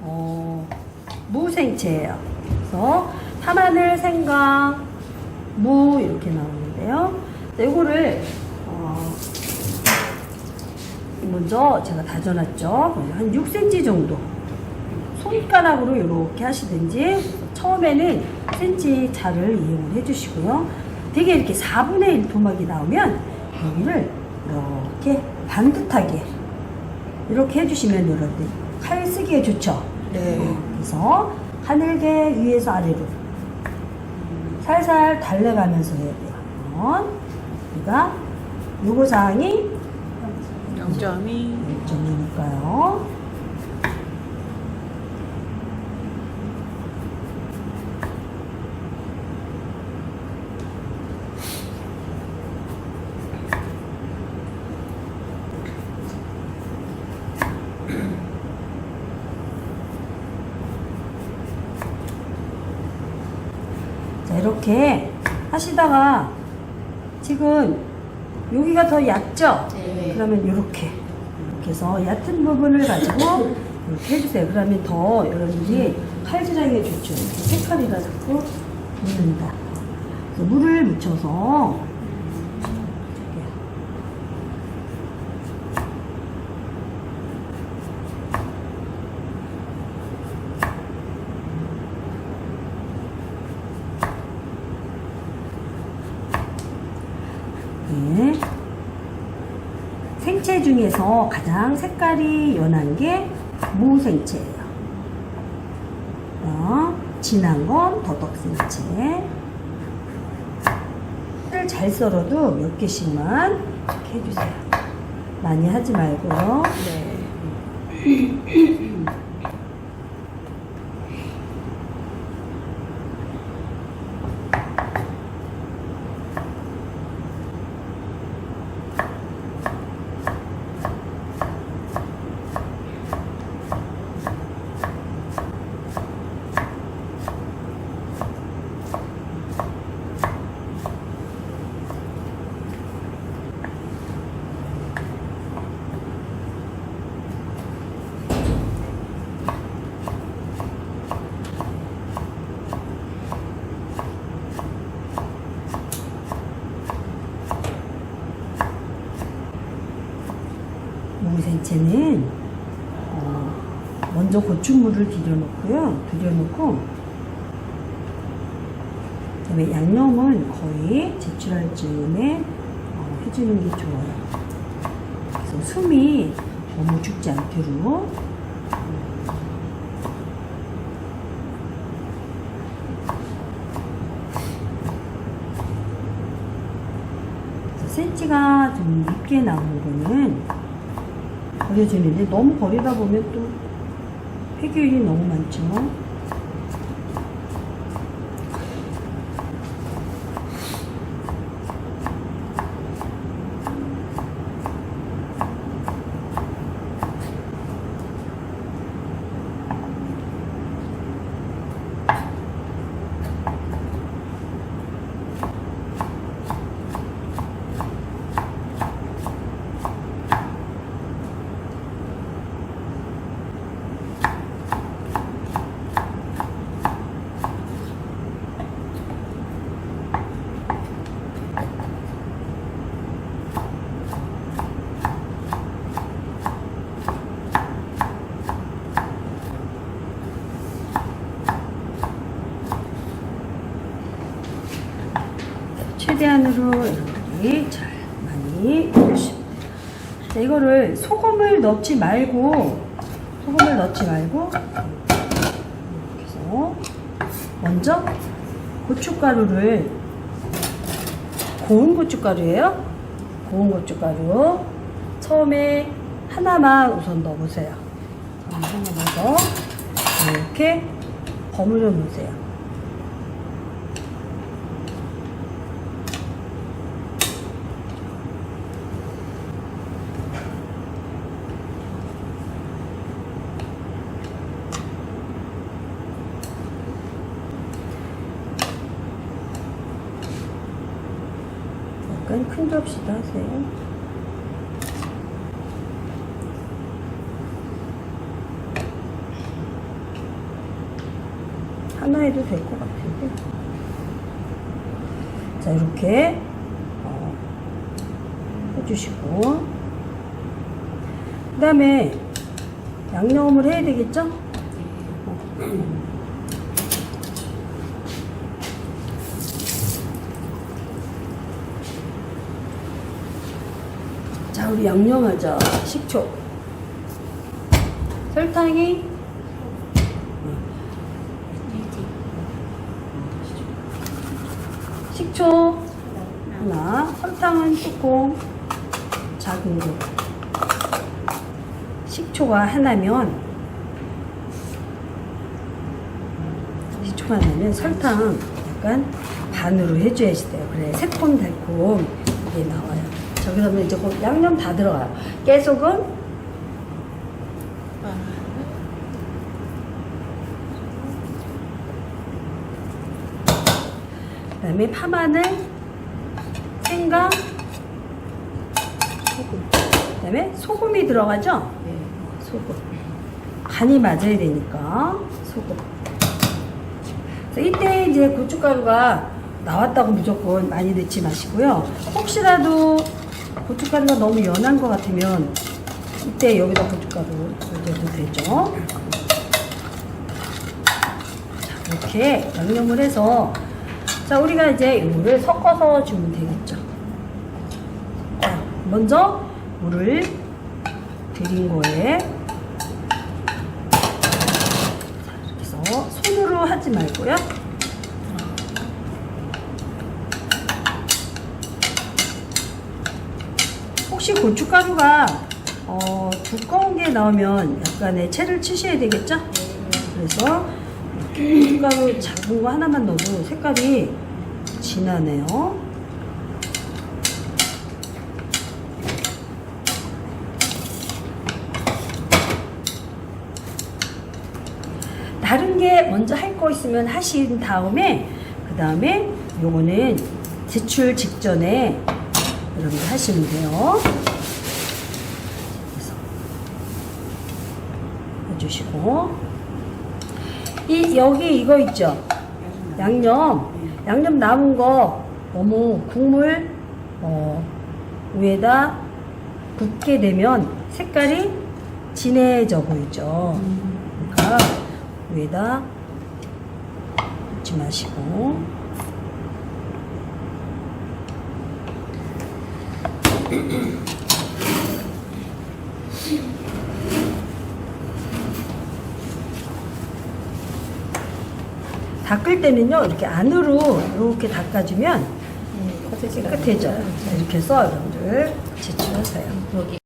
어, 무생채예요. 그래서 파마늘, 생강, 무 이렇게 나오는데요. 자, 이거를 어, 먼저 제가 다져놨죠. 한 6cm 정도. 손가락으로 이렇게 하시든지 처음에는 센치 자를 이용을 해주시고요. 되게 이렇게 4분의 1 토막이 나오면 여기를 이렇게 반듯하게 이렇게 해주시면 칼 쓰기에 좋죠. 네. 어, 그래서 하늘게 위에서 아래로 살살 달래가면서 해야 돼요. 그러면 우리가 요구사항이 0점이 1점이니까요. 이렇게 하시다가 지금 여기가 더 얕죠? 네. 그러면 이렇게 이렇게 해서 얕은 부분을 가지고 이렇게 해주세요. 그러면 더 여러분들이 칼질하기가 좋죠. 이렇게 색깔이라 자꾸. 그래서 물을 묻혀서 네. 생채 중에서 가장 색깔이 연한 게 무생채예요. 어, 진한 건 더덕생채. 를잘 썰어도 몇 개씩만 이렇게 해주세요. 많이 하지 말고요. 네. 무생채는 어, 먼저 고추물을 들여놓고요. 들여놓고 그다음에 양념을 거의 제출할 즈음에 어, 해주는 게 좋아요. 그래서 숨이 너무 죽지 않도록 센치가 좀 깊게 나오는 거는 버려지는데 너무 버리다 보면 또 폐기율이 너무 많죠. 최대한으로 여러분들이 잘 많이 해주시면 돼요. 자, 이거를 소금을 넣지 말고 소금을 넣지 말고 이렇게 해서 먼저 고춧가루를 고운 고춧가루예요. 고운 고춧가루 처음에 하나만 우선 넣어보세요. 하나 넣어서 이렇게 버무려 놓으세요. 약간 큰 접시도 하세요. 하나 해도 될 것 같은데. 자, 이렇게 어, 해주시고. 그 다음에 양념을 해야 되겠죠? 자, 우리 양념하자. 식초. 설탕이 식초 하나, 설탕은 조금 작은 거. 식초가 하나면 식초가 하나면 설탕 약간 반으로 해줘야 돼요. 그래 새콤달콤 이게 나와요. 자 그러면 이제 그 양념 다 들어가요. 깨소금 그다음에 파마늘, 생강, 소금. 그다음에 소금이 들어가죠? 소금. 간이 맞아야 되니까 소금. 이때 이제 고춧가루가 나왔다고 무조건 많이 넣지 마시고요. 혹시라도 고춧가루가 너무 연한 것 같으면 이때 여기다 고춧가루 넣어도 되죠. 자, 이렇게 양념을 해서 자, 우리가 이제 이거를 섞어서 주면 되겠죠. 자, 먼저 물을 들인 거에 자, 이렇게 해서 손으로 하지 말고요. 혹시 고춧가루가 어, 두꺼운 게 나오면 약간의 채를 치셔야 되겠죠? 그래서 고춧가루 작은 거 하나만 넣어도 색깔이 진하네요. 다른 게 먼저 할 거 있으면 하신 다음에 그 다음에 요거는 제출 직전에 여러분들 하시면 돼요. 해주시고. 이 여기 이거 있죠? 양념. 양념 남은 거 너무 국물 어, 위에다 붓게 되면 색깔이 진해져 보이죠? 그러니까 위에다 붓지 마시고 닦을 때는요 이렇게 안으로 이렇게 닦아주면 깨끗해져요. 자, 이렇게 해서 여러분들 제출하세요. 여기